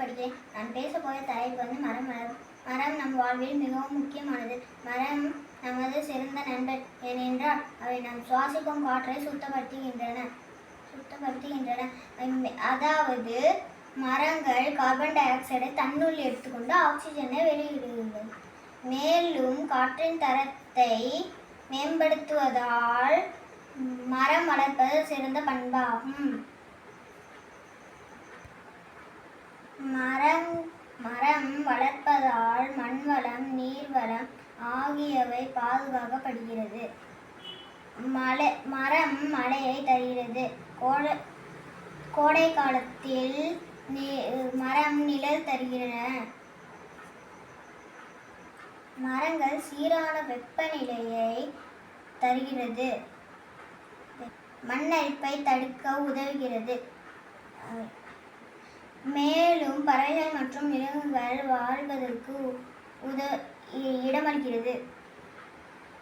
நான்காம் நான் பேச போய தலைப்பு வந்து மரம். மரம். நம் வாழ்வில் மிகவும் முக்கியமானது. மரம் நமது சிறந்த நண்பன் ஏனென்றால் அவை நாம் சுவாசிக்கும் காற்றை சுத்தப்படுத்துகின்றன. சுத்தப்படுத்துகின்றன. அதாவது மரங்கள் கார்பன் டை ஆக்சைடை தன்னுள் எடுத்துக்கொண்டு ஆக்சிஜனை வெளியிடுகின்றன. மேலும் காற்றின் தரத்தை மேம்படுத்துவதால் மரம் வளர்ப்பது சிறந்த பண்பாகும் மரம் மரம் வளர்ப்பதால் மண்வளம் நீர்வளம் ஆகியவை பாதுகாக்கப்படுகிறது. மலை மரம் மழையை தருகிறது. கோடை கோடை காலத்தில் மரம் நிழல் தருகின்றன. மரங்கள் சீரான வெப்பநிலையை தருகிறது. மண்ணரிப்பை தடுக்க உதவுகிறது. மேலும் பறவைகள் மற்றும் விலங்குகள் வாழ்வதற்கு உத இ- இடமளிக்கிறது.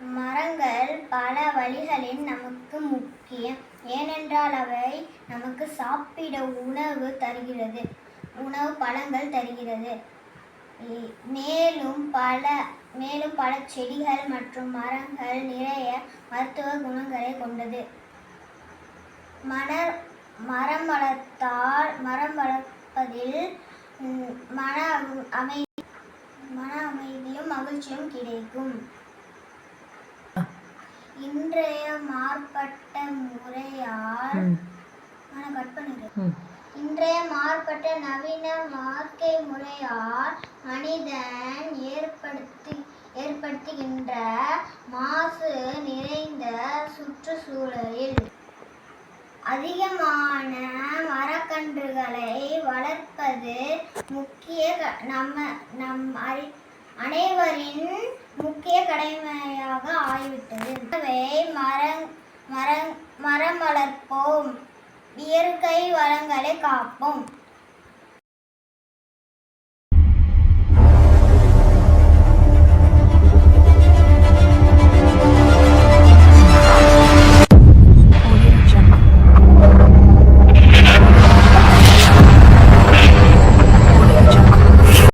மரங்கள் பல வழிகளில் நமக்கு முக்கியம். ஏனென்றால் அவை நமக்கு சாப்பிட உணவு தருகிறது உணவு பழங்கள் தருகிறது. மேலும் பல மேலும் பல செடிகள் மற்றும் மரங்கள் நிறைய மருத்துவ குணங்களை கொண்டது. மலர் மரம் வளர்த்தால் மரம் வளர்த்த ம், மன அம- மன அமைதியும் மகிழ்ச்சியும் கிடைக்கும். இன்றைய மாறுபட்ட முறையால் நான் கட் பண்ணிடுறேன் இன்றைய மாறுபட்ட நவீன வாழ்க்கை முறையால் மனிதன் ஏற்படுத்தி ஏற்படுத்துகின்ற மாசு நிறைந்த சுற்றுச்சூழலில் அதிகமான மரக்கன்றுகளை வளர்ப்பது முக்கிய க- நம்ம நம் அறி அனைவரின் முக்கிய கடமையாக ஆகிவிட்டது. எனவே மரம் மரம் மரம் வளர்ப்போம் இயற்கை வளங்களை காப்போம்.